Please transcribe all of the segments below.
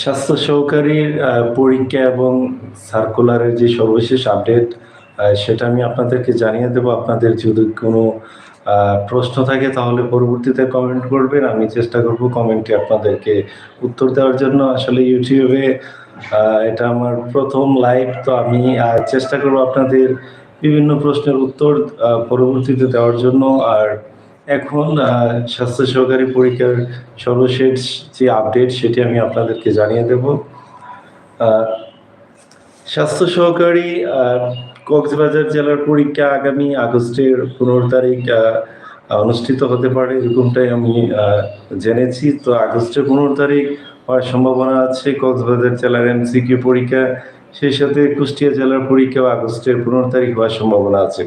স্বাস্থ্য সহকারীর পরীক্ষা এবং সার্কুলারের যে সর্বশেষ আপডেট সেটা আমি আপনাদেরকে জানিয়ে দেবো। আপনাদের যদি কোনো প্রশ্ন থাকে তাহলে পরবর্তীতে কমেন্ট করবেন। আমি চেষ্টা করব কমেন্টে আপনাদেরকে উত্তর দেওয়ার জন্য। আসলে ইউটিউবে এটা আমার প্রথম লাইভ তো আমি চেষ্টা করব আপনাদের বিভিন্ন প্রশ্নের উত্তর পরবর্তীতে দেওয়ার জন্য। আর এখন স্বাস্থ্য সহকারী পরীক্ষার সর্বশেষ যে আপডেট সেটি আমি আপনাদেরকে জানিয়ে দেব। স্বাস্থ্য সহকারী কক্সবাজার জেলার পরীক্ষা আগামী আগস্টের পনেরো তারিখ অনুষ্ঠিত হতে পারে এরকমটাই আমি জেনেছি। তো আগস্টের পনেরো তারিখ হওয়ার সম্ভাবনা আছে কক্সবাজার জেলার এমসিকিউ পরীক্ষা। সেই সাথে কুষ্টিয়া জেলার পরীক্ষাও আগস্টের পনেরো তারিখ হওয়ার সম্ভাবনা আছে।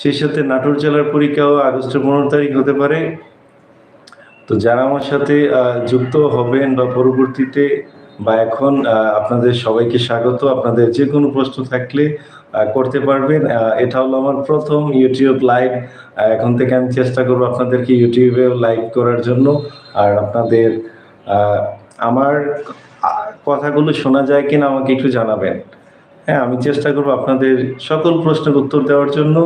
সেই সাথে নাটোর জেলার পরীক্ষাও আগস্টের পনেরো তারিখ হতে পারে। তো যারা আমার সাথে যুক্ত হবেন বা পরবর্তীতে বা এখন আপনাদের সবাইকে স্বাগত। আপনাদের যে কোনো প্রশ্ন থাকলে করতে পারবেন। এটা হলো আমার প্রথম ইউটিউব লাইভ এখন থেকে আমি চেষ্টা করব আপনাদেরকে ইউটিউবে লাইভ করার জন্য। আর আপনাদের আমার কথাগুলো শোনা যায় কিনা আমাকে একটু জানাবেন। হ্যাঁ আমি চেষ্টা করব আপনাদের সকল প্রশ্নের উত্তর দেওয়ার জন্য।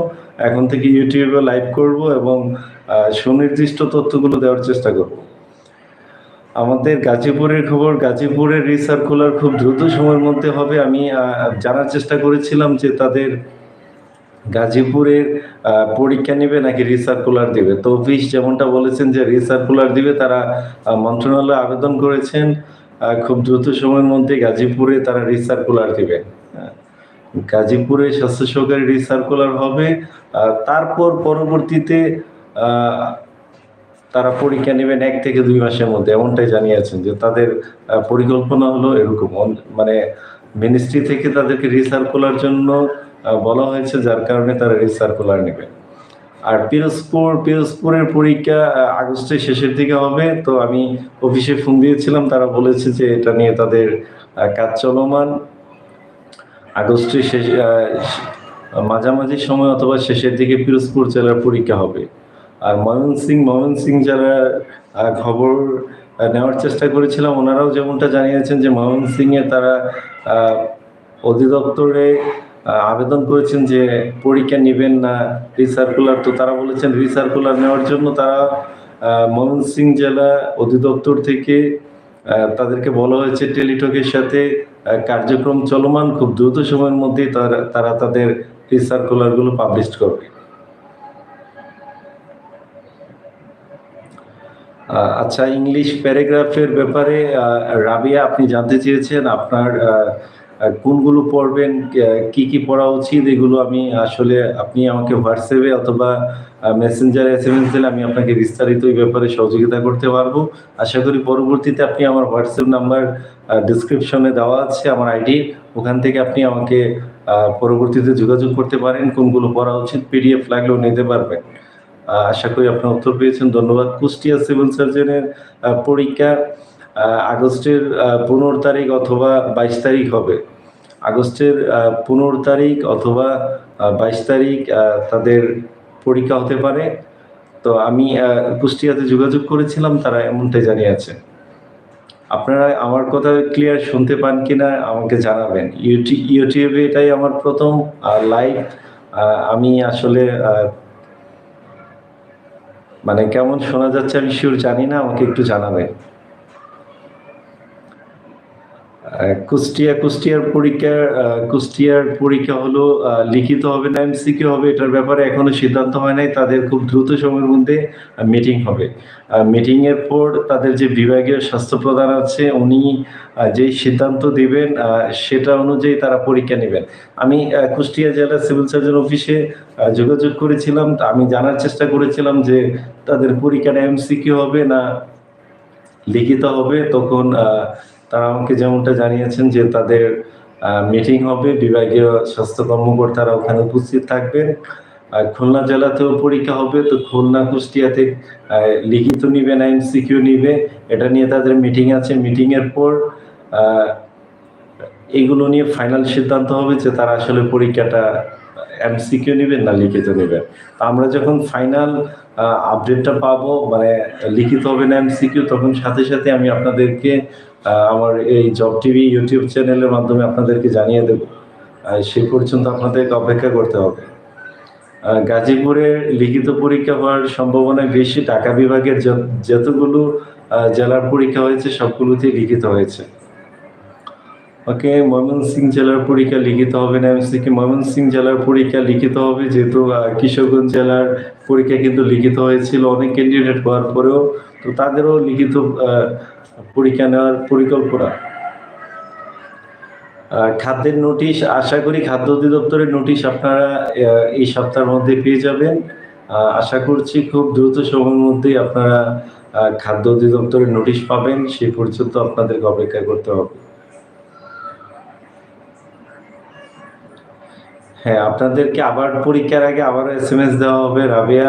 এখন থেকে ইউটিউবে লাইভ করব এবং সুনির্দিষ্ট তথ্যগুলো দেওয়ার চেষ্টা করব। আমাদের গাজীপুরের খবর, গাজীপুরের রিসার্কুলার খুব দ্রুত সময়ের মধ্যে হবে। আমি জানার চেষ্টা করেছিলাম যে তাদের গাজীপুরের পরীক্ষা নেবে নাকি রিসার্কুলার দিবে। তো অফিস যেমনটা বলেছেন যে রিসার্কুলার দিবে, তারা মন্ত্রণালয়ে আবেদন করেছেন। খুব দ্রুত সময়ের মধ্যে গাজীপুরে তারা রিসার্কুলার দিবে। গাজীপুরে স্বাস্থ্য সহকারী রিসার্কুলার হবে তারপর পরবর্তীতে তারা পরীক্ষা নেবেন এক থেকে দুই মাসের মধ্যে, এমনটাই জানিয়েছেন যে তাদের পরিকল্পনা হলো এরকম। মানে মিনিস্ট্রি থেকে তাদেরকে রিসার্কুলার জন্য বলা হয়েছে, যার কারণে তারা রিসার্কুলার নেবে। আর পিরোজপুর, পিরোজপুরের পরীক্ষা আগস্টের শেষের দিকে হবে, তো আমি অফিসে ফোন দিয়েছিলাম, তারা বলেছে যে এটা নিয়ে তাদের কাজ চলমান। আগস্টের শেষ মাঝামাঝি সময় অথবা শেষের দিকে পিরোজপুর জেলার পরীক্ষা হবে। আর ময়মনসিং ময়মনসিং যারা খবর নেওয়ার চেষ্টা করেছিলাম। ওনারাও যেমনটা জানিয়েছেন যে ময়মনসিংয়ে তারা অধিদপ্তরে আবেদন করেছেন যে পরীক্ষা নেবেন না রিসার্কুলার। তো তারা বলেছেন রিসার্কুলার নেওয়ার জন্য তারা ময়মনসিং জেলা অধিদপ্তর থেকে তাদেরকে বলা হয়েছে টেলিটকের সাথে কার্যক্রম চলমান, খুব দ্রুত সময়ের মধ্যেই তারা তাদের রিসার্কুলারগুলো পাবলিশ করবে। আচ্ছা ইংলিশ প্যারাগ্রাফের ব্যাপারে রাবিয়া, আপনি জানতে চেয়েছেন আপনার কোনগুলো পড়বেন কি কি পড়া উচিত, এগুলো আমি আসলে, আপনি আমাকে হোয়াটসঅ্যাপে অথবা মেসেঞ্জারে এস এম এস দিলে আমি আপনাকে বিস্তারিত এই ব্যাপারে সহযোগিতা করতে পারব। আশা করি পরবর্তীতে আপনি আমার হোয়াটসঅ্যাপ নাম্বার ডিসক্রিপশনে দেওয়া আছে, আমার আইডি ওখান থেকে আপনি আমাকে পরবর্তীতে যোগাযোগ করতে পারেন, কোনগুলো পড়া উচিত পিডিএফ লাগলেও নিতে পারবেন। আশা করি আপনার উত্তর পেয়েছেন। ধন্যবাদ। কুষ্টিয়া সিভিল সার্জনের পরীক্ষা আগস্টের পনেরো তারিখ অথবা বাইশ তারিখ হবে। আগস্টের পনেরো তারিখ অথবা বাইশ তারিখ তাদের পরীক্ষা হতে পারে। তো আমি কুষ্টিয়াতে যোগাযোগ করেছিলাম, তারা এমনটাই জানিয়েছে। আপনারা আমার কথা ক্লিয়ার শুনতে পান কিনা আমাকে জানাবেন। ইউটি- ইউটিউবে এটাই আমার প্রথম লাইভ আমি আসলে মানে কেমন শোনা যাচ্ছে আমি শিওর জানি না, আমাকে একটু জানাবেন। কুষ্টিয়া, কুষ্টিয়ার পরীক্ষা কুষ্টিয়ার পরীক্ষা হলো লিখিত হবে না, এমসিকিউ হবে, এটার ব্যাপারে এখনও সিদ্ধান্ত হয় নাই, তাদের খুব দ্রুত সময়ের মধ্যে মিটিং হবে। মিটিং এর পর তাদের যে বিভাগীয় স্বাস্থ্য প্রধান আছে, উনি যেই সিদ্ধান্ত দিবেন সেটা অনুযায়ী তারা পরীক্ষা নেবেন। আমি কুষ্টিয়া জেলা সিভিল সার্জন অফিসে যোগাযোগ করেছিলাম, আমি জানার চেষ্টা করেছিলাম যে তাদের পরীক্ষাটা এমসিকিউ হবে না, লিখিত হবে, তখন তারা আমাকে যেমনটা জানিয়েছেন যে তাদের মিটিং হবে, বিভাগীয় স্বাস্থ্য কর্মকর্তারা ওখানে উপস্থিত থাকবেন। আর খুলনা জেলাতেও পরীক্ষা হবে, তো খুলনা, কুষ্টিয়াতে লিখিত নিবে না এমসিকিউ নিবে। এটা নিয়ে তাদের মিটিং আছে। মিটিং এর পর এগুলো নিয়ে ফাইনাল সিদ্ধান্ত হবে যে তারা আসলে পরীক্ষাটা এমসিকিউ নেবেন না লিখিত নেবেন তো আমরা যখন ফাইনাল আপডেটটা পাবো মানে লিখিত হবে না এমসিকিউ তখন সাথে সাথে আমি আপনাদেরকে আমার এই জব টিভি ইউটিউব চ্যানেলের মাধ্যমে আপনাদেরকে জানিয়ে দেব। সে পর্যন্ত আপনাদেরকে অপেক্ষা করতে হবে। গাজীপুরে লিখিত পরীক্ষা হওয়ার সম্ভাবনা বেশি ঢাকা বিভাগের যতগুলো জেলার পরীক্ষা হয়েছে, সবগুলোতেই লিখিত হয়েছে। ওকে, ময়মনসিংহ জেলার পরীক্ষা লিখিত হবে না এমসিকে ময়মনসিংহ জেলার পরীক্ষা লিখিত হবে, যেহেতু কিশোরগঞ্জ জেলার পরীক্ষা কিন্তু লিখিত হয়েছিল অনেক ক্যান্ডিডেট হওয়ার পরেও। তো তাদেরও লিখিত পরীক্ষা নেওয়ার পরিকল্পনা। খাদ্যের নোটিশ, আশা করি খাদ্য অধিদপ্তরের নোটিশ আপনারা এই সপ্তাহের মধ্যে পেয়ে যাবেন। আশা করছি খুব দ্রুত সময়ের মধ্যেই আপনারা খাদ্য অধিদপ্তরের নোটিশ পাবেন। সে পর্যন্ত আপনাদেরকে অপেক্ষা করতে হবে। হ্যাঁ আপনাদেরকে আবার পরীক্ষার আগে আবার এস এম এস দেওয়া হবে। রাবিয়া,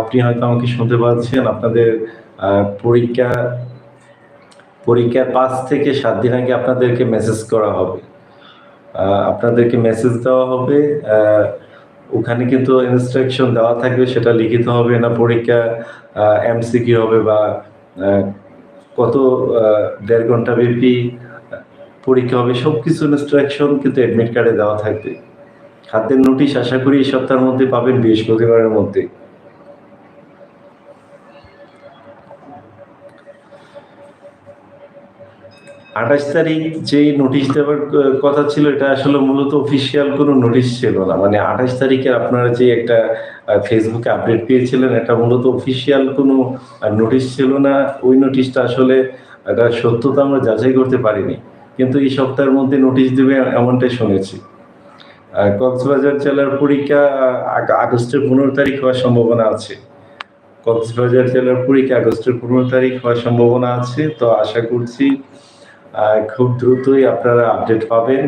আপনি হয়তো আমাকে শুনতে পাচ্ছেন। আপনাদের পরীক্ষা, পরীক্ষার পাঁচ থেকে সাত দিন আগে আপনাদেরকে মেসেজ করা হবে। আপনাদেরকে মেসেজ দেওয়া হবে ওখানে কিন্তু ইনস্ট্রাকশন দেওয়া থাকবে, সেটা লিখিত হবে না পরীক্ষা এমসিকিউ হবে বা কত দেড় ঘণ্টা ব্যাপী পরীক্ষা হবে সব কিছু ইনস্ট্রাকশন কিন্তু অ্যাডমিট কার্ডে দেওয়া থাকবে। খাদ্যের নোটিশ আশা করি এই সপ্তাহের মধ্যে পাবেন, বৃহস্পতিবারের মধ্যে। আঠাশ তারিখ যে নোটিশ দেওয়ার কথা ছিল, এটা আসলে মূলত অফিসিয়াল কোনো নোটিশ ছিল না। মানে আঠাশ তারিখে আপনারা যে একটা ফেসবুকে আপডেট পেয়েছিলেন, এটা মূলত অফিসিয়াল কোনো নোটিশ ছিল না। ওই নোটিশটা আসলে এটা সত্যতা আমরা যাচাই করতে পারিনি। কিন্তু এই সপ্তাহের মধ্যে নোটিশ দেবে এমনটাই শুনেছি। কক্সবাজার জেলার পরীক্ষা, আগ- আগস্টের পনেরো তারিখ হওয়ার সম্ভাবনা আছে। কক্সবাজার জেলার পরীক্ষা আগস্টের পনেরো তারিখ হওয়ার সম্ভাবনা আছে। তো আশা করছি খুব দ্রুতই আপনারা আপডেট পাবেন।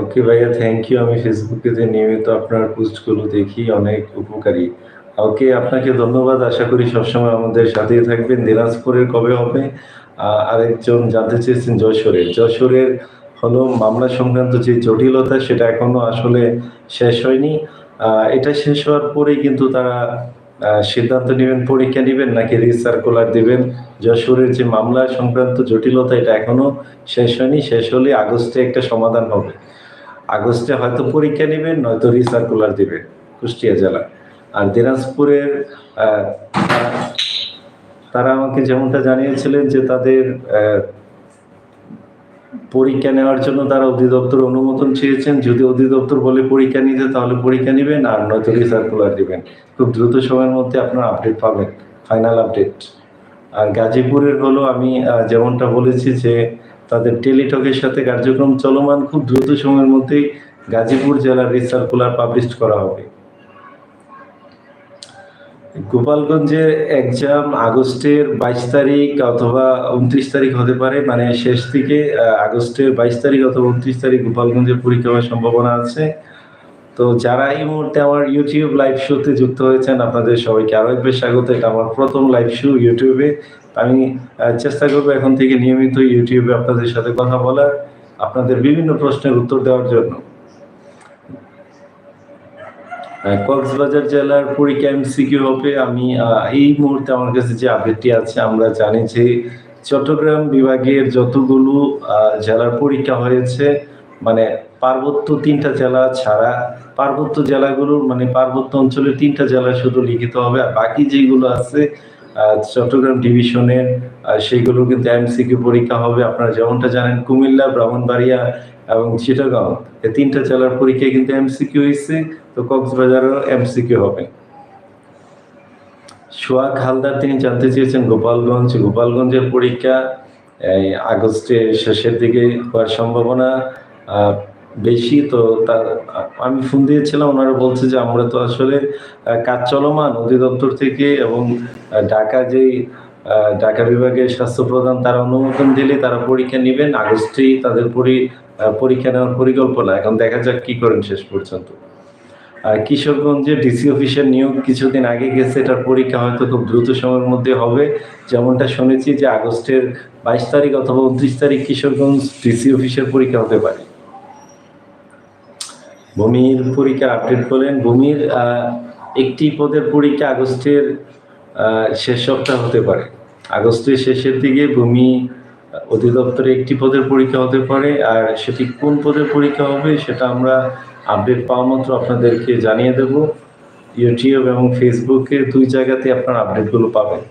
ওকে ভাইয়া থ্যাংক ইউ আমি ফেসবুকে যে নিয়মিত আপনার পোস্টগুলো দেখি, অনেক উপকারী। ওকে আপনাকে ধন্যবাদ। আশা করি সবসময় আমাদের সাথেই থাকবেন। দিনাজপুরের কবে হবে? আরেকজন জানতে চেয়েছেন যশোরের যশোরের হলো মামলা সংক্রান্ত যে জটিলতা, সেটা এখনও আসলে শেষ হয়নি। এটা শেষ হওয়ার পরেই কিন্তু তারা সিদ্ধান্ত নেবেন, পরীক্ষা নেবেন নাকি রিসার্কুলার দিবেন? যশোরের যে মামলা সংক্রান্ত জটিলতা এটা এখনও শেষ হয়নি, শেষ হলে আগস্টে একটা সমাধান হবে। আগস্টে হয়তো পরীক্ষা নেবেন, নয়তো রিসার্কুলার দিবেন কুষ্টিয়া জেলা। আর দিনাজপুরের তারা- আমাকে যেমনটা জানিয়েছিলেন যে তাদের পরীক্ষা নেওয়ার জন্য তারা অধিদপ্তর অনুমোদন চেয়েছেন। যদি অধিদপ্তর বলে পরীক্ষা নিতে, তাহলে পরীক্ষা নেবেন আর নয়তো রিসার্কুলার দিবেন। খুব দ্রুত সময়ের মধ্যে আপনারা আপডেট পাবেন ফাইনাল আপডেট আর গাজীপুরের হলো আমি যেমনটা বলেছি যে তাদের টেলিটকের সাথে কার্যক্রম চলমান, খুব দ্রুত সময়ের মধ্যেই গাজীপুর জেলার রিসার্কুলার পাবলিশ করা হবে। গোপালগঞ্জে এক্সাম আগস্টের বাইশ তারিখ অথবা উনত্রিশ তারিখ হতে পারে মানে শেষ দিকে আগস্টের বাইশ তারিখ অথবা উনত্রিশ তারিখ গোপালগঞ্জে পরীক্ষা হওয়ার সম্ভাবনা আছে। তো যারা এই মুহূর্তে আমার ইউটিউব লাইভ শোতে যুক্ত হয়েছেন, আপনাদের সবাইকে আরও একবার স্বাগত। এটা আমার প্রথম লাইভ শো ইউটিউবে আমি চেষ্টা করব এখন থেকে নিয়মিত ইউটিউবে আপনাদের সাথে কথা বলার, আপনাদের বিভিন্ন প্রশ্নের উত্তর দেওয়ার জন্য। কক্সবাজার জেলার পরীক্ষা এমসিকিউ হবে। আমি এই মুহূর্তে আমার কাছে যে আপডেটটি আছে আমরা জানি যে চট্টগ্রাম বিভাগের যতগুলো জেলার পরীক্ষা হয়েছে মানে পার্বত্য তিনটা জেলা ছাড়া পার্বত্য জেলাগুলোর মানে পার্বত্য অঞ্চলের তিনটা জেলা শুধু লিখিত হবে আর বাকি যেগুলো আছে চট্টগ্রাম ডিভিশনের আহ, সেইগুলো কিন্তু এমসিকিউ পরীক্ষা হবে। আপনারা যেমনটা জানেন কুমিল্লা ব্রাহ্মণবাড়িয়া এবং চিটাগাঁও এই তিনটা জেলার পরীক্ষা কিন্তু এমসিকিউ হয়েছে, তো কক্সবাজারও এমসিকিউ হবে। সোহাগ হালদার তিনি জানতে চেয়েছেন, গোপালগঞ্জ, গোপালগঞ্জের পরীক্ষা, এই আগস্টের শেষের দিকে হওয়ার সম্ভাবনা বেশি, তো তার, আমি ফোন দিয়েছিলাম, ওনারা বলছে যে আমরা তো আসলে কাজ চলমান অধিদপ্তর থেকে এবং ঢাকা যেই ঢাকা বিভাগের স্বাস্থ্য প্রধান তারা অনুমোদন দিলে তারা পরীক্ষা নেবেন। আগস্টেই তাদের পরি পরীক্ষা নেওয়ার পরিকল্পনা। এখন দেখা যাক কি করেন শেষ পর্যন্ত। কিশোরগঞ্জে ডিসি অফিসের নিয়োগ কিছুদিন আগে গেছে। এটার পরীক্ষা হয়তো খুব দ্রুত সময়ের মধ্যে হবে। যেমনটা শুনেছি যে আগস্টের বাইশ তারিখ অথবা উনত্রিশ তারিখ কিশোরগঞ্জ ডিসি অফিসের পরীক্ষা হতে পারে। ভূমির পরীক্ষা আপডেট করলেন। ভূমির একটি পদের পরীক্ষা আগস্টের শেষ সপ্তাহ হতে পারে। আগস্টের শেষের দিকে ভূমি অধিদপ্তরে একটি পদের পরীক্ষা হতে পারে, আর সেটি কোন পদের পরীক্ষা হবে সেটা আমরা আপডেট পাওয়া মাত্র আপনাদেরকে জানিয়ে দেব। ইউটিউব এবং ফেসবুকে দুই জায়গাতে আপনার আপডেটগুলো পাবেন।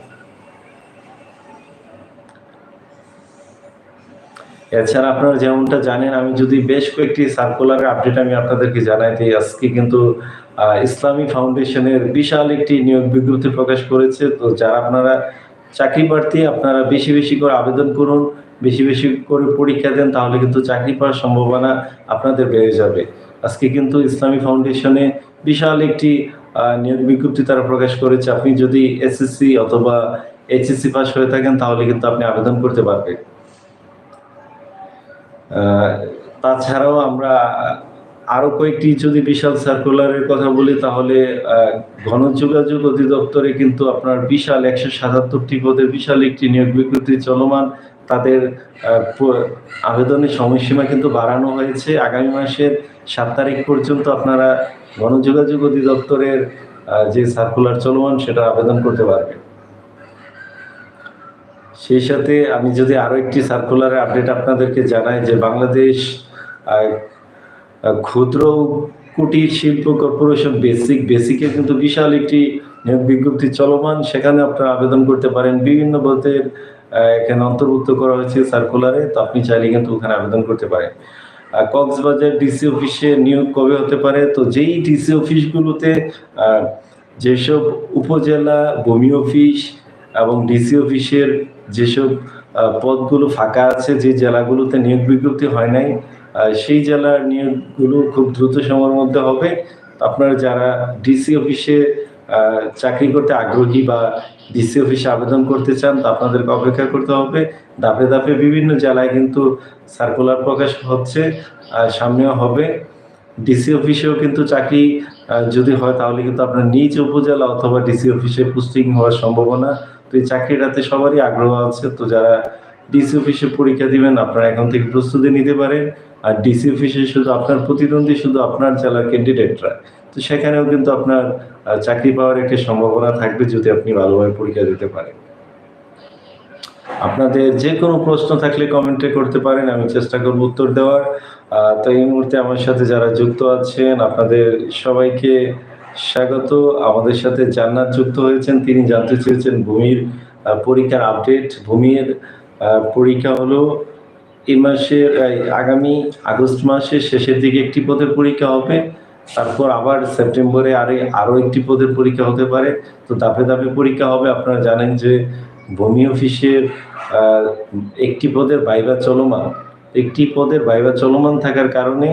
এছাড়া আপনারা যেমনটা জানেন, আমি যদি বেশ কয়েকটি সার্কুলারের আপডেট আমি আপনাদেরকে জানাই দিই, আজকে কিন্তু ইসলামী ফাউন্ডেশনের বিশাল একটি নিয়োগ বিজ্ঞপ্তি প্রকাশ করেছে। তো যারা আপনারা চাকরি প্রার্থী আপনারা বেশি বেশি করে আবেদন করুন, বেশি বেশি করে পরীক্ষা দেন, তাহলে কিন্তু চাকরি পাওয়ার সম্ভাবনা আপনাদের বেড়ে যাবে। আজকে কিন্তু ইসলামী ফাউন্ডেশনে বিশাল একটি নিয়োগ বিজ্ঞপ্তি তারা প্রকাশ করেছে। আপনি যদি এসএসসি অথবা এইচএসসি পাস হয়ে থাকেন, তাহলে কিন্তু আপনি আবেদন করতে পারবেন। তাছাড়াও আমরা আরও কয়েকটি যদি বিশাল সার্কুলারের কথা বলি তাহলে আহ, গণযোগাযোগ অধিদপ্তরে কিন্তু আপনার বিশাল একশো সাতাত্তরটি পদের বিশাল একটি নিয়োগ বিজ্ঞপ্তি চলমান। তাদের আবেদনের সময়সীমা কিন্তু বাড়ানো হয়েছে। আগামী মাসের সাত তারিখ পর্যন্ত আপনারা গণযোগাযোগ অধিদপ্তরের যে সার্কুলার চলমান সেটা আবেদন করতে পারবেন। সেই সাথে আমি যদি আরও একটি সার্কুলারের আপডেট আপনাদেরকে জানাই যে বাংলাদেশ ক্ষুদ্র কুটির শিল্প কর্পোরেশন বেসিক বেসিকে কিন্তু বিশাল একটি নিয়োগ বিজ্ঞপ্তি চলমান। সেখানে আপনারা আবেদন করতে পারেন। বিভিন্ন পদের এখানে অন্তর্ভুক্ত করা হয়েছে সার্কুলারে, তো আপনি চাইলে কিন্তু ওখানে আবেদন করতে পারেন। কক্সবাজার ডিসি অফিসে নিয়োগ কবে হতে পারে? তো যেই ডিসি অফিসগুলোতে যেসব উপজেলা, ভূমি অফিস এবং ডিসি অফিসের যেসব পদগুলো ফাঁকা আছে, যে জেলাগুলোতে নিয়োগ বিজ্ঞপ্তি হয় নাই সেই জেলার নিয়োগগুলো খুব দ্রুত সময়ের মধ্যে হবে। আপনারা যারা ডিসি অফিসে চাকরি করতে আগ্রহী বা ডিসি অফিসে আবেদন করতে চান, তা আপনাদেরকে অপেক্ষা করতে হবে। ধাপে ধাপে বিভিন্ন জেলায় কিন্তু সার্কুলার প্রকাশ হচ্ছে সামনেও হবে। ডিসি অফিসেও কিন্তু চাকরি যদি হয় তাহলে কিন্তু আপনার নিজ উপজেলা অথবা ডিসি অফিসে পোস্টিং হওয়ার সম্ভাবনা। তো এই চাকরিটাতে সবারই আগ্রহ আছে। তো যারা ডিসি অফিসে পরীক্ষা দিবেন, আপনারা এখন থেকে প্রস্তুতি নিতে পারেন। আর ডিসি অফিসে শুধু আপনার প্রতিদ্বন্দ্বী শুধু আপনার জেলার ক্যান্ডিডেটরা তো সেখানেও কিন্তু আপনার চাকরি পাওয়ার একটা সম্ভাবনা থাকবে যদি আপনি ভালোভাবে পরীক্ষা দিতে পারেন। আপনাদের যে কোনো প্রশ্ন থাকলে কমেন্টে করতে পারেন, আমি চেষ্টা করব উত্তর দেওয়ার। তো এই মুহূর্তে আমার সাথে যারা যুক্ত আছেন, আপনাদের সবাইকে স্বাগত। আমাদের সাথে জান্নাত যুক্ত হয়েছেন, তিনি জানতে চেয়েছেন ভূমির পরীক্ষার আপডেট ভূমির পরীক্ষা হলো এই মাসের আগামী আগস্ট মাসের শেষের দিকে একটি পদের পরীক্ষা হবে। তারপর আবার সেপ্টেম্বরে আরে, আরও একটি পদের পরীক্ষা হতে পারে। তো ধাপে ধাপে পরীক্ষা হবে। আপনারা জানেন যে ভূমি অফিসের একটি পদের বাইবা চলমান। একটি পদের বাইবা চলমান থাকার কারণে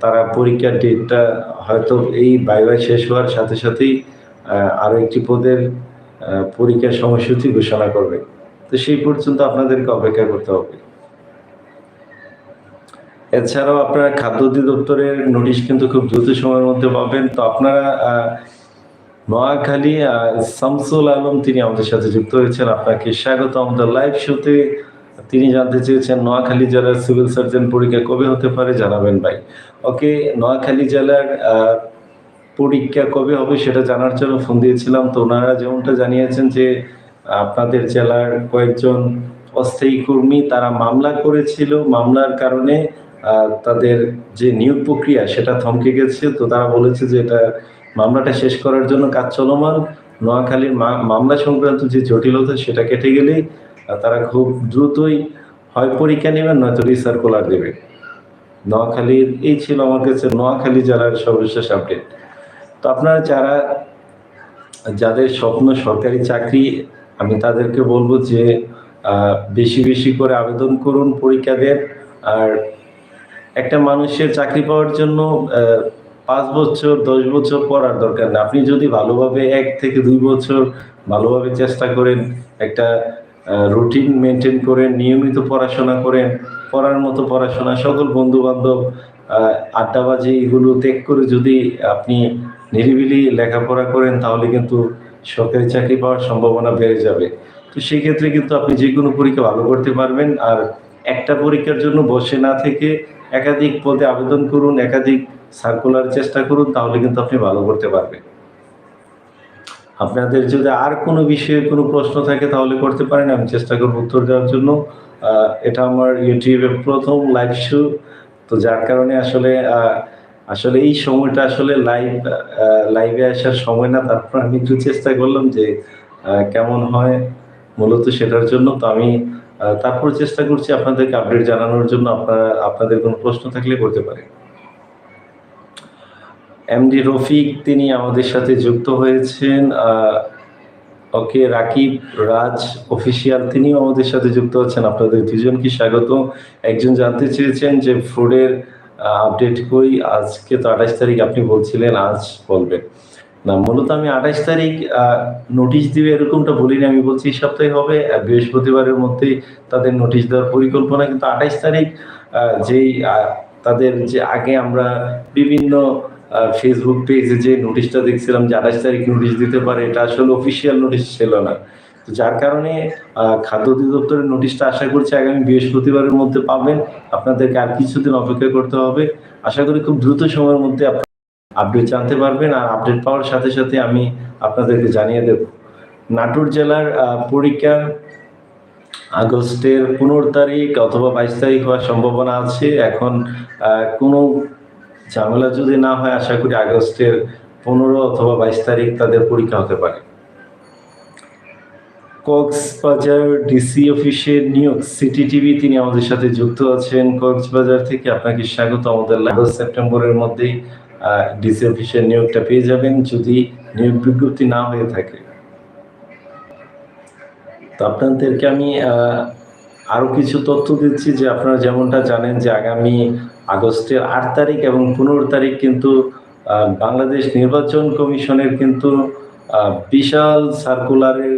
তারা পরীক্ষার ডেটটা হয়তো এই বাইবা শেষ হওয়ার সাথে সাথেই আরও একটি পদের পরীক্ষার সময়সূচি ঘোষণা করবে। তো সেই পর্যন্ত আপনাদেরকে অপেক্ষা করতে হবে। এছাড়াও আপনারা খাদ্য অধিদপ্তরের নোটিশ কিন্তু খুব দ্রুত সময়ের মধ্যে পাবেন। তো আপনারা নোয়াখালী শামসুল আলম তিনি আমাদের সাথে যুক্ত হয়েছেন। আপনাকে স্বাগত। আমাদের লাইভ শোতে তিনি জানতে চেয়েছেন নোয়াখালী জেলার সিভিল সার্জন পরীক্ষা কবে হতে পারে, জানাবেন ভাই। ওকে, নোয়াখালী জেলার পরীক্ষা কবে হবে সেটা জানার জন্য ফোন দিয়েছিলাম। তো ওনারা যেমনটা জানিয়েছেন যে, আপনাদের জেলার কয়েকজন অস্থায়ী কর্মী তারা মামলা করেছিল। মামলার কারণে তাদের যে নিয়োগ প্রক্রিয়া, সেটা থমকে গেছে। তো তারা বলেছে যে এটা মামলাটা শেষ করার জন্য কাজ চলমান। নোয়াখালীর মামলা সংক্রান্ত যে জটিলতা, সেটা কেটে গেলেই তারা খুব দ্রুতই হয় পরীক্ষা নেবেন, নয়তো রিসার্কুলার দেবে। নোয়াখালীর, এই ছিল আমার কাছে নোয়াখালী জেলার সর্বশেষ আপডেট। তো আপনারা যারা, যাদের স্বপ্ন সরকারি চাকরি, আমি তাদেরকে বলব যে বেশি বেশি করে আবেদন করুন পরীক্ষা দেন আর একটা মানুষের চাকরি পাওয়ার জন্য পাঁচ বছর, দশ বছর পড়ার দরকার নেই আপনি যদি ভালোভাবে এক থেকে দুই বছর ভালোভাবে চেষ্টা করেন, একটা রুটিন মেনটেন করেন, নিয়মিত পড়াশোনা করেন, পড়ার মতো পড়াশোনা, সকল বন্ধু বান্ধব আড্ডাবাজি এগুলো ত্যাগ করে যদি আপনি নিরিবিলি লেখাপড়া করেন, তাহলে কিন্তু সরকারি চাকরি পাওয়ার সম্ভাবনা বেড়ে যাবে। তো সেই ক্ষেত্রে কিন্তু আপনি যে কোনো পরীক্ষা ভালো করতে পারবেন। আর একটা পরীক্ষার জন্য বসে না থেকে একাধিক পদে আবেদন করুন, একাধিক সার্কুলার চেষ্টা করুন, তাহলে কিন্তু আপনি ভালো করতে পারবেন। আপনাদের যদি আর কোনো বিষয়ে কোনো প্রশ্ন থাকে তাহলে করতে পারেন, আমি চেষ্টা করব উত্তর দেওয়ার জন্য। এটা আমার ইউটিউবে প্রথম লাইভ শো তো যার কারণে আসলে আসলে এই সময়টা আসলে লাইভ লাইভে আসার সময় না, তারপর আমি একটু চেষ্টা করলাম যে কেমন হয় মূলত সেটার জন্য, তো আমি তারপর চেষ্টা করছি আপনাদেরকে আপডেট জানানোর জন্য আপনারা, আপনাদের কোনো প্রশ্ন থাকলে করতে পারেন। এমডি রফিক, তিনি আমাদের সাথে যুক্ত হয়েছেন। ওকে রাকিব রাজ অফিসিয়াল তিনিও আমাদের সাথে যুক্ত আছেন। আপনাদের দুজনকে স্বাগত একজন জানতে চেয়েছেন যে ফ্রুডের আপডেট কই? আজকে তো আঠাশ তারিখ, আপনি বলছিলেন, আজ বলবেন। না, মূলত আমি আঠাশ তারিখ নোটিশ দিবে এরকমটা বলিনি, আমি বলছি এই সপ্তাহে হবে বৃহস্পতিবারের মধ্যেই তাদের নোটিশ দেওয়ার পরিকল্পনা, কিন্তু আঠাশ তারিখ যেই তাদের যে আগে আমরা বিভিন্ন ফেসবুক পেজে যে নোটিশটা দেখছিলাম যে আঠাশ তারিখ নোটিশ দিতে পারে, এটা আসলে অফিসিয়াল নোটিশ ছিল না। তো যার কারণে খাদ্য অধিদপ্তরের নোটিশটা আশা করছি আগামী বৃহস্পতিবারের মধ্যে পাবেন। আপনাদেরকে আর কিছুদিন অপেক্ষা করতে হবে। আশা করি খুব দ্রুত সময়ের মধ্যে আপডেট জানতে পারবেন আর আপডেট পাওয়ার সাথে সাথে আমি আপনাদেরকে জানিয়ে দেব। নাটোর জেলার পরীক্ষা আগস্টের পনেরো তারিখ অথবা বাইশ তারিখ হওয়ার সম্ভাবনা আছে। এখন কোনো ঝামেলা যদি না হয়, আশা করি আগস্টের পনেরো অথবা বাইশ তারিখ তাদের পরীক্ষা হতে পারে। কক্সবাজার ডিসি অফিসের নিয়োগ সিটি টিভি তিনি আমাদের সাথে যুক্ত আছেন। কক্সবাজার থেকে আপনাকে স্বাগত। আমাদের আগস্ট সেপ্টেম্বরের মধ্যেই ডিসি অফিসের নিয়োগটা পেয়ে যাবেন যদি নিয়োগ বিজ্ঞপ্তি না হয়ে থাকে। তো আপনাদেরকে আমি আহ, আরও কিছু তথ্য দিচ্ছি যে আপনারা যেমনটা জানেন যে আগামী আগস্টের আট তারিখ এবং পনেরো তারিখ কিন্তু বাংলাদেশ নির্বাচন কমিশনের কিন্তু বিশাল সার্কুলারের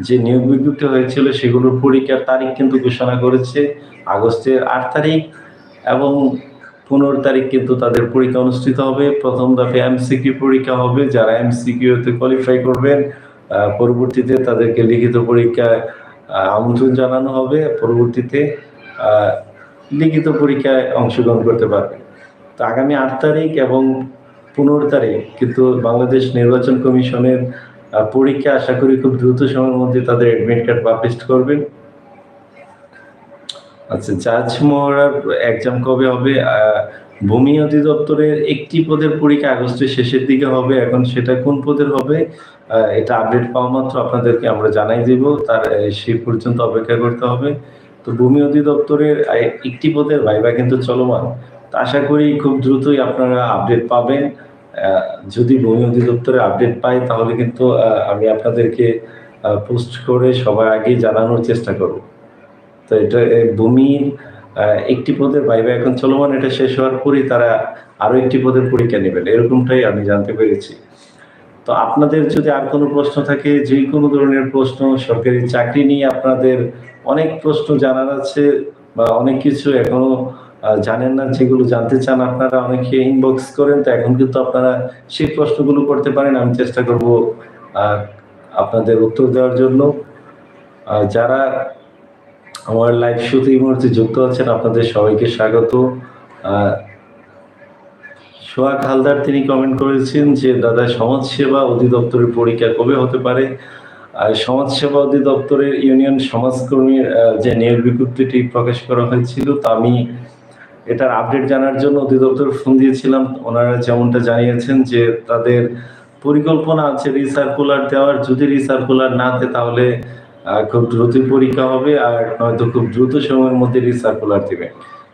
যে নিয়োগ বিজ্ঞপ্তি হয়েছিল সেগুলোর পরীক্ষার তারিখ কিন্তু ঘোষণা করেছে আগস্টের আট তারিখ এবং পনেরো তারিখ কিন্তু তাদের পরীক্ষা অনুষ্ঠিত হবে। প্রথম ধাপে এমসিকিউ পরীক্ষা হবে। যারা এমসিকিউতে কোয়ালিফাই করবেন পরবর্তীতে তাদেরকে লিখিত পরীক্ষায় আমন্ত্রণ জানানো হবে। পরবর্তীতে লিখিত পরীক্ষায় অংশগ্রহণ করতে পারবে তো আগামী আট তারিখ এবং পনেরো তারিখ কিন্তু বাংলাদেশ নির্বাচন কমিশনের পরীক্ষা আশা করি খুব দ্রুত সময়ের মধ্যে তাদের অ্যাডমিট কার্ড পাবলিশ করবেন। আচ্ছা জাজ মহড়ার এক্সাম কবে হবে? ভূমি অধিদপ্তরের একটি পদের পরীক্ষা আগস্টের শেষের দিকে হবে। এখন সেটা কোন পদের হবে? এটা আপডেট পাওয়া মাত্র আপনাদেরকে আমরা জানাই দেব। তার সেই পর্যন্ত অপেক্ষা করতে হবে। তো ভূমি অধিদপ্তরের একটি পদের ভাইবা কিন্তু চলমান। তো আশা করি খুব দ্রুতই আপনারা আপডেট পাবেন। যদি ভূমি অধিদপ্তরে আপডেট পাই, তাহলে কিন্তু আমি আপনাদেরকে পোস্ট করে সবার আগে জানানোর চেষ্টা করব। তো এটা ভূমির একটি পদের ভাইবা এখন চলমান, এটা শেষ হওয়ার পরই তারা আরও একটি পদের পরীক্ষা নেবেন। এরকমটাই আমি জানতে পেরেছি। তো আপনাদের যদি আর কোনো প্রশ্ন থাকে, যে কোনো ধরনের প্রশ্ন, সরকারি চাকরি নিয়ে আপনাদের অনেক প্রশ্ন জানার আছে বা অনেক কিছু এখনও জানেন না, যেগুলো জানতে চান আপনারা অনেকে ইনবক্স করেন, তো এখন কিন্তু আপনারা সেই প্রশ্নগুলো করতে পারেন। আমি চেষ্টা করব আপনাদের উত্তর দেওয়ার জন্য। যারা আমার লাইভ শোতে এই মুহূর্তে যুক্ত আছেন আপনাদের সবাইকে স্বাগত। সোহাগ হালদার, তিনি কমেন্ট করেছেন যে, দাদা, সমাজসেবা অধিদপ্তরের পরীক্ষা কবে হতে পারে? আর সমাজসেবা অধিদপ্তরের ইউনিয়ন সমাজকর্মীর যে নিয়োগ বিজ্ঞপ্তিটি প্রকাশ করা হয়েছিল, তা আমি এটার আপডেট জানার জন্য অধিদপ্তর ফোন দিয়েছিলাম। ওনারা যেমনটা জানিয়েছেন যে, তাদের পরিকল্পনা আছে রিসার্কুলার দেওয়ার। যদি রিসার্কুলার না দেয় তাহলে খুব দ্রুতই পরীক্ষা হবে আর নয়তো খুব দ্রুত সময়ের মধ্যে রিসার্কুলার দিবে।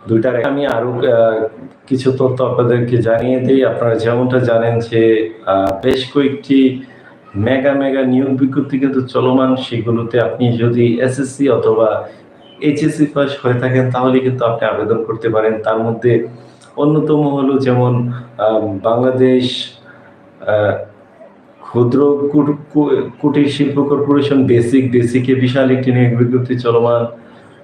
দুইটার আমি আরও কিছু তথ্য আপনাদেরকে জানিয়ে দিই। আপনারা যেমনটা জানেন যে বেশ কয়েকটি মেগা মেগা নিয়োগ বিজ্ঞপ্তি কিন্তু চলমান। সেগুলোতে আপনি যদি এসএসসি অথবা এইচএসসি পাস হয়ে থাকেন, তাহলে কিন্তু আপনি আবেদন করতে পারেন। তার মধ্যে অন্যতম হলো যেমন বাংলাদেশ ক্ষুদ্র কুট- কুটির শিল্প কর্পোরেশন বেসিক, বেসিকে বিশাল একটি নিয়োগ বিজ্ঞপ্তি চলমান।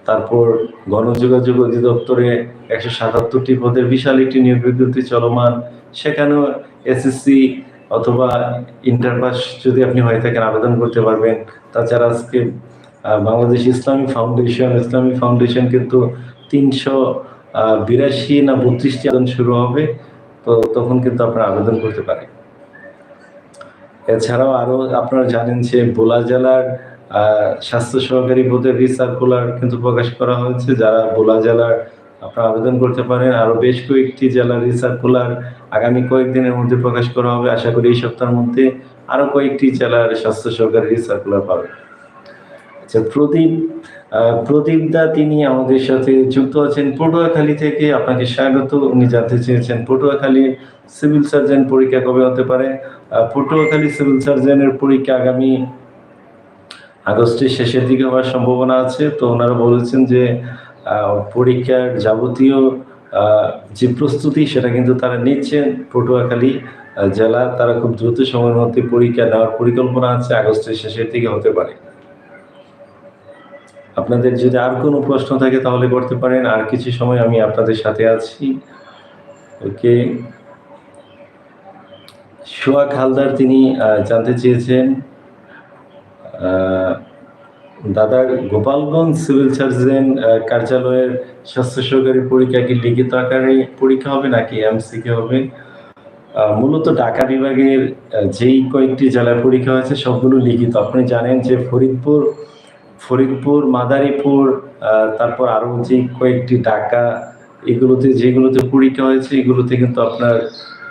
তারপর গণযোগাযোগ অধিদপ্তরে একশো সাতাত্তরটি পদের বিশাল একটি নিয়োগ বিজ্ঞপ্তি চলমান। সেখানেও এসএসসি অথবা ইন্টার পাস যদি আপনি হয়ে থাকেন, আবেদন করতে পারবেন। তাছাড়া আজকে বাংলাদেশ ইসলামী ফাউন্ডেশন ইসলামী ফাউন্ডেশন কিন্তু তিনশো বিরাশি না বত্রিশটি আবেদন শুরু হবে। তো তখন কিন্তু আপনারা আবেদন করতে পারেন। এছাড়াও আরও আপনারা জানেন যে ভোলা জেলার স্বাস্থ্য সহকারী পদের রিসার্কুলার কিন্তু প্রকাশ করা হয়েছে, যারা ভোলা জেলার আপনারা আবেদন করতে পারেন। আরও বেশ কয়েকটি জেলার রিসার্কুলার আগামী কয়েকদিনের মধ্যে প্রকাশ করা হবে। আশা করি এই সপ্তাহের মধ্যে আরও কয়েকটি জেলার স্বাস্থ্য সহকারী রিসার্কুলার পাবে আচ্ছা প্রদীপ প্রদীপ দা, তিনি আমাদের সাথে যুক্ত আছেন পটুয়াখালী থেকে। আপনাকে স্বাগত। উনি জানতে চেয়েছেন পটুয়াখালী সিভিল সার্জন পরীক্ষা কবে হতে পারে? পটুয়াখালী সিভিল সার্জনের পরীক্ষা আগামী আগস্টের শেষের দিকে হওয়ার সম্ভাবনা আছে। তো ওনারা বলেছেন যে পরীক্ষার যাবতীয় যে প্রস্তুতি সেটা কিন্তু তারা নিচ্ছেন। পটুয়াখালী জেলা, তারা খুব দ্রুত সময়ের মধ্যে পরীক্ষা নেওয়ার পরিকল্পনা আছে, আগস্টের শেষের দিকে হতে পারে। আপনাদের যদি আর কোনো প্রশ্ন থাকে তাহলে করতে পারেন। আর কিছু সময় আমি আপনাদের সাথে আছি। ওকে। সোহাগ হালদার তিনি জানতে চেয়েছেন দাদা গোপালগঞ্জ সিভিল সার্জন কার্যালয়ের স্বাস্থ্য সহকারী পরীক্ষা কি লিখিত আকারে পরীক্ষা হবে নাকি এমসিকে হবে? মূলত ঢাকা বিভাগের যেই কয়েকটি জেলার পরীক্ষা হয়েছে সবগুলো লিখিত। আপনি জানেন যে ফরিদপুর ফরিদপুর, মাদারীপুর তারপর আরও যে কয়েকটি ঢাকা, এগুলোতে, যেগুলোতে পরীক্ষা হয়েছে, এগুলোতে কিন্তু আপনার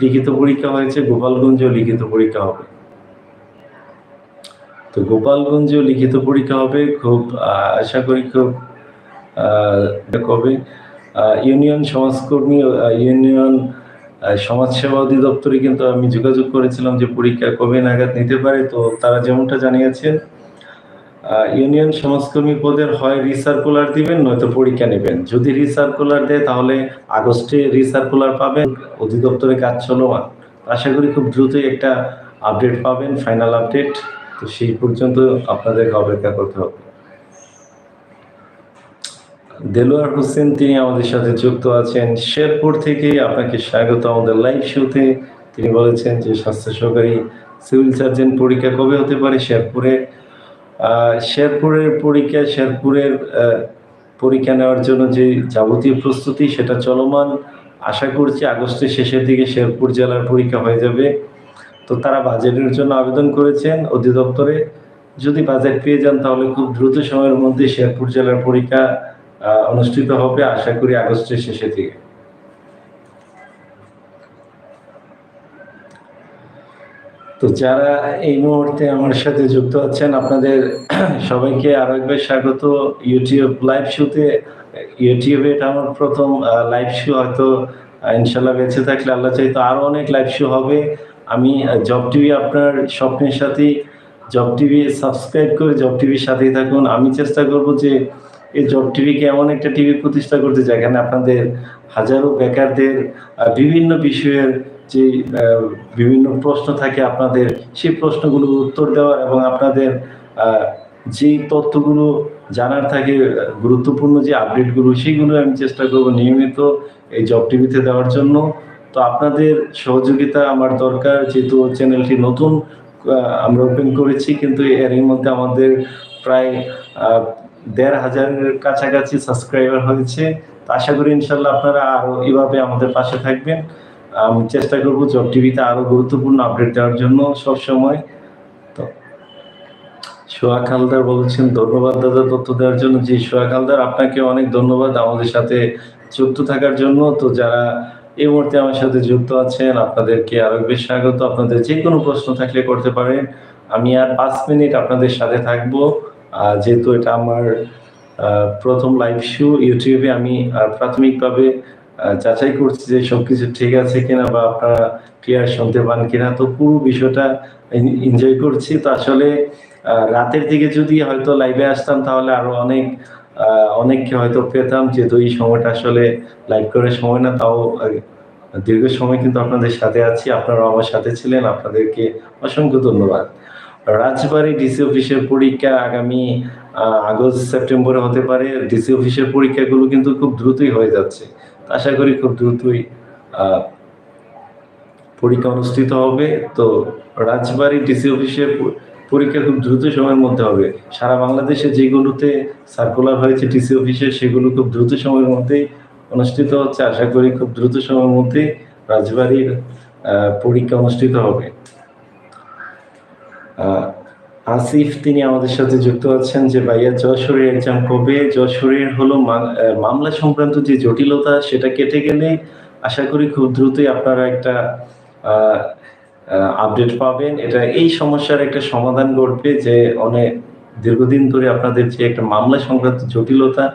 লিখিত পরীক্ষা হয়েছে, গোপালগঞ্জেও লিখিত পরীক্ষা হবে। তো গোপালগঞ্জেও লিখিত পরীক্ষা হবে, খুব আশা করি খুব কবে? ইউনিয়ন সমাজকর্মী ইউনিয়ন সমাজসেবা অধিদপ্তরে কিন্তু আমি যোগাযোগ করেছিলাম যে পরীক্ষা কবে নাগাদ নিতে পারে, তো তারা যেমনটা জানিয়েছেন ইউনিয়ন সমাজকর্মী পদের হয় রিসার্কুলার দিবেন, নয়তো পরীক্ষা নেবেন। যদি রিসার্কুলার দেয়, তাহলে আগস্টে রিসার্কুলার পাবেন, অধিদপ্তরে কাজ চলমান। আশা করি খুব দ্রুতই একটা আপডেট পাবেন, ফাইনাল আপডেট। তো সেই পর্যন্ত আপনাদেরকে অপেক্ষা করতে হবে। দেলোয়ার হোসেন, তিনি আমাদের সাথে যুক্ত আছেন। শেরপুর থেকে আপনাকে স্বাগত। আমাদের লাইভ শোতে তিনি বলেছেন যে, স্বাস্থ্য সহকারী সিভিল সার্জন পরীক্ষা কবে হতে পারে? শেরপুরে শেরপুরের পরীক্ষা শেরপুরের পরীক্ষা নেওয়ার জন্য যে যাবতীয় প্রস্তুতি সেটা চলমান। আশা করছি আগস্টের শেষের দিকে শেরপুর জেলার পরীক্ষা হয়ে যাবে। তো তারা বাজেটের জন্য আবেদন করেছেন অধিদপ্তরে। যদি বাজেট পেয়ে যান তাহলে খুব দ্রুত সময়ের মধ্যে শেরপুর জেলার পরীক্ষা অনুষ্ঠিত হবে। আশা করি আগস্টের শেষের দিকে। তো যারা এই মুহূর্তে আমার সাথে যুক্ত আছেন, আপনাদের সবাইকে আরও একবার স্বাগত। ইউটিউব লাইভ শোতে ইউটিউবে এটা আমার প্রথম লাইভ শো হয়তো ইনশাল্লাহ বেঁচে থাকলে আল্লাহ চাইতো আরও অনেক লাইভ শো হবে। আমি জব টিভি আপনার স্বপ্নের সাথে জব টিভি সাবস্ক্রাইব করে জব টিভির সাথেই থাকুন। আমি চেষ্টা করব যে, এই জব টিভিকে এমন একটা টিভি প্রতিষ্ঠা করতে যেখানে আপনাদের হাজারো বেকারদের বিভিন্ন বিষয়ের যে বিভিন্ন প্রশ্ন থাকে আপনাদের, সেই প্রশ্নগুলোর উত্তর দেওয়ার এবং আপনাদের যে তথ্যগুলো জানার থাকে, গুরুত্বপূর্ণ যে আপডেটগুলো, সেগুলো আমি চেষ্টা করব নিয়মিত এই জব টিভিতে দেওয়ার জন্য। তো আপনাদের সহযোগিতা আমার দরকার, যেহেতু চ্যানেলটি নতুন আমরা ওপেন করেছি, কিন্তু এরই মধ্যে আমাদের প্রায় দেড় হাজারের কাছাকাছি সাবস্ক্রাইবার হয়েছে। আশা করি ইনশাল্লাহ আপনারা আরও এভাবে আমাদের পাশে থাকবেন। আমি চেষ্টা করব জব টিভিতে আরও গুরুত্বপূর্ণ আপডেট দেওয়ার জন্য সব সময় তো সোহাগ হালদার বলছেন, ধন্যবাদ দাদা তথ্য দেওয়ার জন্য। জি সোহাগ হালদার আপনাকে অনেক ধন্যবাদ আমাদের সাথে যুক্ত থাকার জন্য। তো যারা এই মুহূর্তে আমার সাথে যুক্ত আছেন, আপনাদেরকে আরও বেশ স্বাগত। আপনাদের যে কোনো প্রশ্ন থাকলে করতে পারেন। আমি আর পাঁচ মিনিট আপনাদের সাথে থাকব। যেহেতু এটা আমার প্রথম লাইভ শো ইউটিউবে আমি প্রাথমিকভাবে যাচাই করছি যে সবকিছু ঠিক আছে কিনা বা আপনারা ক্লিয়ার শুনতে পান কিনা। তো পুরো বিষয়টা এনজয় করছি। তো আসলে রাতের দিকে যদি হয়তো লাইভে আসতাম তাহলে আরও অনেক অনেককে হয়তো পেতাম। যেহেতু এই সময়টা আসলে লাইভ করার সময় না, তাও দীর্ঘ সময় কিন্তু আপনাদের সাথে আছি। আপনারাও আমার সাথে ছিলেন। আপনাদেরকে অসংখ্য ধন্যবাদ। রাজবাড়ী ডিসি অফিসের পরীক্ষা আগামী আগস্ট, সেপ্টেম্বরে হতে পারে। ডিসি অফিসের পরীক্ষাগুলো কিন্তু খুব দ্রুতই হয়ে যাচ্ছে। আশা করি খুব দ্রুতই পরীক্ষা অনুষ্ঠিত হবে। তো রাজবাড়ী ডিসি অফিসের পরীক্ষা খুব দ্রুত সময়ের মধ্যে হবে। সারা বাংলাদেশে যেগুলোতে সার্কুলার হয়েছে ডিসি অফিসে সেগুলো খুব দ্রুত সময়ের মধ্যেই অনুষ্ঠিত হচ্ছে। আশা করি খুব দ্রুত সময়ের মধ্যে রাজবাড়ির পরীক্ষা অনুষ্ঠিত হবে। আসিফ, তিনি আমাদের সাথে যুক্ত আছেন যে, ভাইয়া, যশোরের এক্সাম কবে? যশোরের হলো মামলা সংক্রান্ত যে জটিলতা, সেটা কেটে গেলে আশা করি খুব দ্রুতই আপনারা একটা আপডেট পাবেন। এটা এই সমস্যার একটা সমাধান ঘটবে যে অনেক দীর্ঘদিন ধরে আপনাদের যে একটা মামলা সংক্রান্ত জটিলতা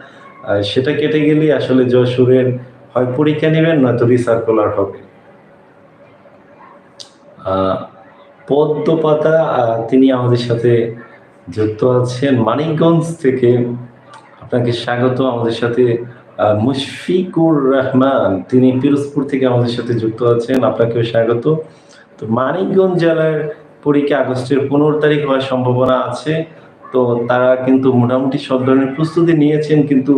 সেটা কেটে গেলে আসলে যশোরের হয় পরীক্ষা নেবেন, নয়তো রিসার্কুলার হবে। আহ, পদ্মপাতা তিনি আমাদের সাথে যুক্ত আছেন। মানিকগঞ্জ থেকে আপনাকে স্বাগত। আমাদের সাথে মুশফিকুর রহমান তিনি পিরোজপুর থেকে আমাদের সাথে যুক্ত আছেন। আপনাকেও স্বাগত। তো মানিকগঞ্জ জেলার পরীক্ষা আগস্টের পনেরো তারিখ হওয়ার সম্ভাবনা আছে। তো তারা কিন্তু মোটামুটি সব ধরনের প্রস্তুতি নিয়েছেন কিন্তু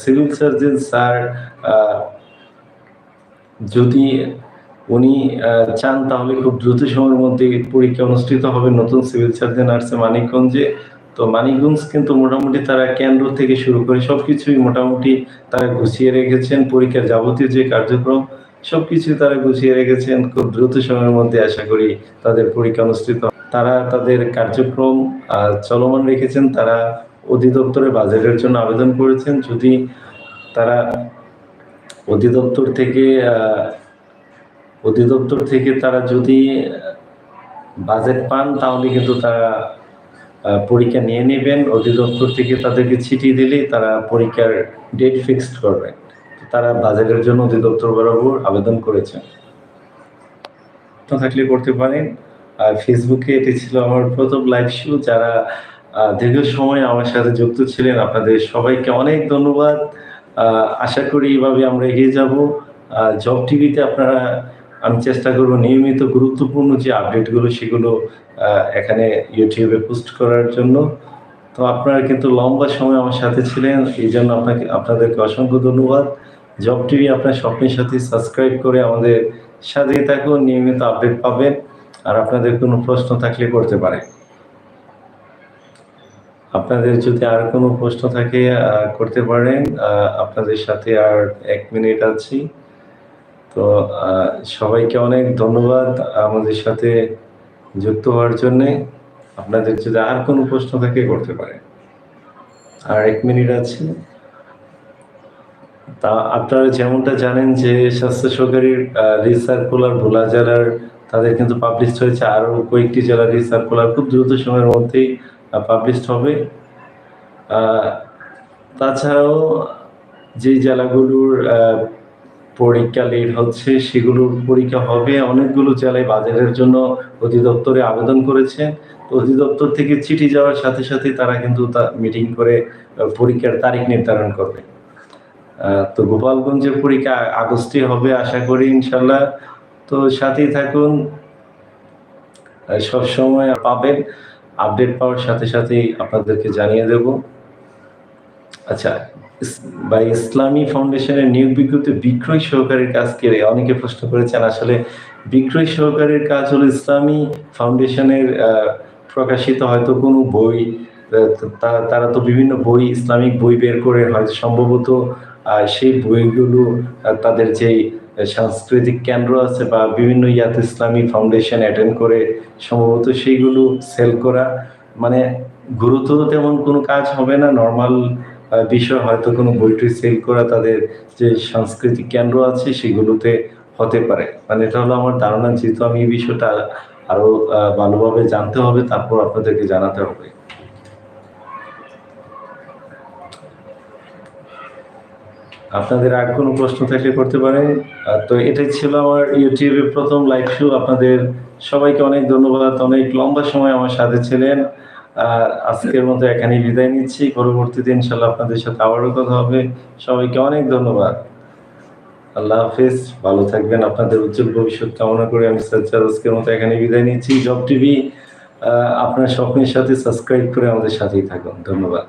সিভিল সার্জন স্যার যদি উনি চান তাহলে খুব দ্রুত সময়ের মধ্যে পরীক্ষা অনুষ্ঠিত হবে নতুন সিভিল সার্জন আসছে মানিকগঞ্জে। তো মানিকগঞ্জ কিন্তু মোটামুটি তারা কেন্দ্র থেকে শুরু করে সবকিছুই মোটামুটি তারা গুছিয়ে রেখেছেন। পরীক্ষার যাবতীয় যে কার্যক্রম, সবকিছু তারা গুছিয়ে রেখেছেন। খুব দ্রুত সময়ের মধ্যে আশা করি তাদের পরীক্ষা অনুষ্ঠিত তারা তাদের কার্যক্রম চলমান রেখেছেন। তারা অধিদপ্তরে বাজেটের জন্য আবেদন করেছেন। যদি তারা অধিদপ্তর থেকে অধিদপ্তর থেকে তারা যদি বাজেট পান, তাহলে কিন্তু তারা পরীক্ষা নিয়ে নেবেন। অধিদপ্তর থেকে তাদেরকে চিঠি দিলেই তারা পরীক্ষার ডেট ফিক্সড করবেন তারা বাজেটের জন্য অধিদপ্তর বরাবর আবেদন করেছেন তো থাকলে করতে পারেন। আর ফেসবুকে এটি ছিল আমার প্রথম লাইভ শো যারা দীর্ঘ সময় আমার সাথে যুক্ত ছিলেন, আপনাদের সবাইকে অনেক ধন্যবাদ। আশা করি এইভাবে আমরা এগিয়ে যাব। জব টিভিতে আপনারা আমি চেষ্টা করব নিয়মিত গুরুত্বপূর্ণ যে আপডেটগুলো সেগুলো এখানে ইউটিউবে পোস্ট করার জন্য। তো আপনারা কিন্তু লম্বা সময় আমার সাথে ছিলেন, এই জন্য আপনাকে, আপনাদেরকে অসংখ্য ধন্যবাদ। জব টিভি আপনার স্বপ্নের সাথে সাবস্ক্রাইব করে আমাদের সাথেই থাকুন, নিয়মিত আপডেট পাবেন। আর আপনাদের কোনো প্রশ্ন থাকলে করতে পারে। আপনাদের যদি আর কোনো প্রশ্ন থাকে করতে পারেন আপনাদের সাথে আর এক মিনিট আছি। তো সবাইকে অনেক ধন্যবাদ আমাদের সাথে যুক্ত হওয়ার জন্যে। আপনাদের যদি আর কোনো প্রশ্ন থাকে, করতে পারে আর এক মিনিট আছে। তা আপনারা যেমনটা জানেন যে স্বাস্থ্য সহকারীর রিসার্কুলার ভোলা জেলার, তাদের কিন্তু পাবলিশ হয়েছে আরও কয়েকটি জেলার রিসার্কুলার। খুব দ্রুত সময়ের মধ্যেই পাবলিশ হবে। তাছাড়াও যে জেলাগুলোর পরীক্ষা লেট হচ্ছে, সেগুলোর পরীক্ষা হবে। অনেকগুলো জেলায় বাজারের জন্য অধিদপ্তরে আবেদন করেছে। তো অধিদপ্তর থেকে চিঠি যাওয়ার সাথে সাথে তারা কিন্তু মিটিং করে পরীক্ষার তারিখ নির্ধারণ করবে। তো গোপালগঞ্জের পরীক্ষা আগস্টে হবে আশা করি ইনশাল্লাহ। তো সাথেই থাকুন সবসময় পাবেন। আপডেট পাওয়ার সাথে সাথেই আপনাদেরকে জানিয়ে দেব। আচ্ছা বা ইসলামী ফাউন্ডেশনের নিয়োগ বিজ্ঞপ্তি বিক্রয় সহকারীর কাজ কে অনেকে প্রশ্ন করেছেন, আসলে বিক্রয় সহকারীর কাজ হলো ইসলামী ফাউন্ডেশনের প্রকাশিত হয়তো কোনো বই তারা তো বিভিন্ন বই, ইসলামিক বই বের করে হয়তো সম্ভবত সেই বইগুলো তাদের যেই সাংস্কৃতিক কেন্দ্র আছে বা বিভিন্ন ইয়াত ইসলামী ফাউন্ডেশন অ্যাটেন্ড করে সম্ভবত সেইগুলো সেল করা মানে গুরুতর তেমন কোনো কাজ হবে না, নর্মাল বিষয় হয়তো কোনো বইটি সেল করা তাদের যে সাংস্কৃতিক কেন্দ্র আছে সেগুলোতে হতে পারে। মানে এটা হলো আমার ধারণা, যেহেতু আমি এই বিষয়টা আরও ভালোভাবে জানতে হবে, তারপর আপনাদেরকে জানাতে হবে। আপনাদের আর কোনো প্রশ্ন থাকলে করতে পারেন। তো এটাই ছিল আমার ইউটিউবে প্রথম লাইভ শো আপনাদের সবাইকে অনেক ধন্যবাদ। অনেক লম্বা সময় আমার সাথে ছিলেন। আর আজকের মতো এখানেই বিদায় নিচ্ছি। পরবর্তীতে ইনশাল্লাহ আপনাদের সাথে আবারও কথা হবে। সবাইকে অনেক ধন্যবাদ। আল্লাহ হাফিজ, ভালো থাকবেন। আপনাদের উজ্জ্বল ভবিষ্যৎ কামনা করে আমি সাজ্জাদ আজকের মতো এখানে বিদায় নিচ্ছি। জব টিভি আপনার স্বপ্নের সাথে সাবস্ক্রাইব করে আমাদের সাথেই থাকুন। ধন্যবাদ।